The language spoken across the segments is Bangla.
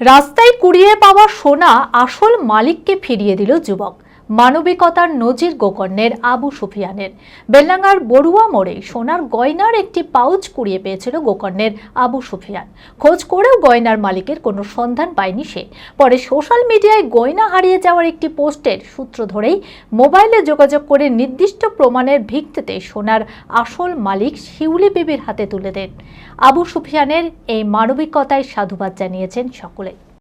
রাস্তায় কুড়িয়ে পাওয়া সোনা আসল মালিককে ফিরিয়ে দিল যুবক। মানবিকতার নজির গোকর্ণের আবু সুফিয়ানের। বেলনাঙ্গার বড়ুয়া মোড়ে সোনার গয়নার একটি পাউচ কুড়িয়ে পেয়েছিল গোকর্ণের আবু সুফিয়ান। খোঁজ করেও গয়নার মালিকের কোনো সন্ধান পায়নি সে। পরে সোশ্যাল মিডিয়ায় গয়না হারিয়ে যাওয়ার একটি পোস্টের সূত্র ধরেই মোবাইলে যোগাযোগ করে নির্দিষ্ট প্রমাণের ভিত্তিতে সোনার আসল মালিক শিউলি বিবির হাতে তুলে দেন। আবু সুফিয়ানের এই মানবিকতায় সাধুবাদ জানিয়েছেন সকলে।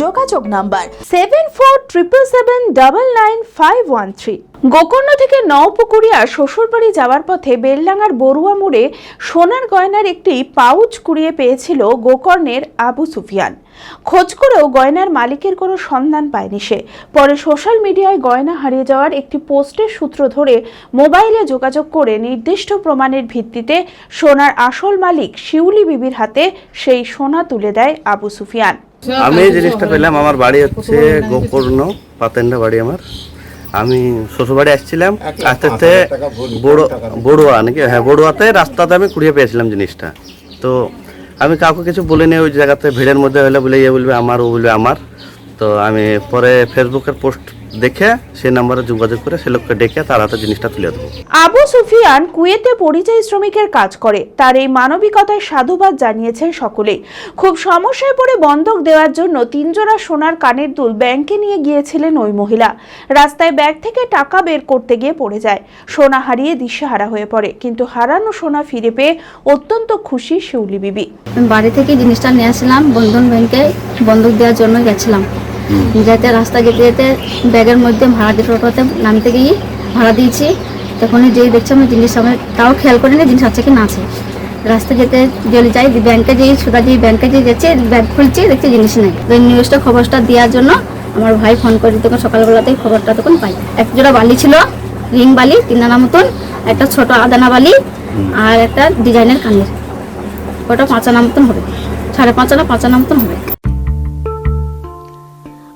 যোগাযোগ number seven four triple seven double nine five one three Gokarna থেকে নওপুকুরিয়া শ্বশুরবাড়ি যাওয়ার পথে বেলডাঙ্গার বড়ুয়া মোড়ে সোনার গয়নার একটি পাউচ কুড়িয়ে পেয়েছিল গোকর্ণের আবু সুফিয়ান। খোঁজ করেও গয়নার মালিকের কোনো সন্ধান পায়নি সে। পরে সোশ্যাল মিডিয়ায় গয়না হারিয়ে যাওয়ার একটি পোস্টের সূত্র ধরে মোবাইলে যোগাযোগ করে নির্দিষ্ট প্রমাণের ভিত্তিতে সোনার আসল মালিক শিউলি বিবির হাতে সেই সোনা তুলে দেয় আবু সুফিয়ান। আমি এই জিনিসটা পেলাম আমার বাড়ি হচ্ছে গোকর্ণ পাতেন্ডা বাড়ি আমার। আমি শ্বশুরবাড়ি আসছিলাম আস্তে আস্তে বড়ো বড়ুয়া নাকি? হ্যাঁ বড়ুয়াতে রাস্তাতে আমি কুড়িয়ে পেয়েছিলাম জিনিসটা। তো আমি কাউকে কিছু বলে বলিনি ওই জায়গাতে ভিড়ের মধ্যে হলে বলে ইয়ে বলবে আমার ও বলবে আমার। তো আমি পরে ফেসবুকের পোস্ট দেখে সেই নাম্বারে যোগাযোগ করে সে লোককে ডেকে তার হাতে জিনিসটা তুলে দেবো। আবু সুফিয়ান কুয়েতে পরিযায়ী শ্রমিকের কাজ করে। তার এই মানবিকতায় সাধুবাদ জানিয়েছেন সকলেই। খুব সমস্যায় পড়ে বন্ধক দেওয়ার জন্য তিনজোড়া সোনার কানের দুল ব্যাংকে নিয়ে গিয়েছিলেন ওই মহিলা। রাস্তায় ব্যাগ থেকে টাকা বের করতে গিয়ে পড়ে যায়। সোনা হারিয়ে দিশেহারা হয়ে পড়ে কিন্তু হারানো সোনা ফিরে পেয়ে অত্যন্ত খুশি শিউলি বিবি। আমি বাড়ি থেকে জিনিসটা নিয়ে আসলাম বন্ধন ব্যাংকে বন্ধক দেওয়ার জন্য গেছিলাম। যেতে রাস্তা যেতে যেতে ব্যাগের মধ্যে ভাড়া দিয়ে টোটোতে নামতে গিয়ে ভাড়া দিয়েছি। তখনই যেই দেখছি আমি জিনিস আমার তাও খেয়াল করি না জিনিস আছে কি না আছে। রাস্তা যেতে জেলে যাই ব্যাংকে যেই সোজা যেই ব্যাংকে যেয়ে যাচ্ছে ব্যাগ খুলছি, দেখছি জিনিস নেই। তো নিউজটা খবরটা দেওয়ার জন্য আমার ভাই ফোন করে তখন সকালবেলাতেই খবরটা তখন পাই। এক জোড়া বালি ছিল রিং বালি তিন দানা মতন, একটা ছোট আদানা বালি আর একটা ডিজাইনের কানের। ওটা পাঁচ আনা মতন হবে। সাড়ে পাঁচ আনা পাঁচ আনা মতন হবে।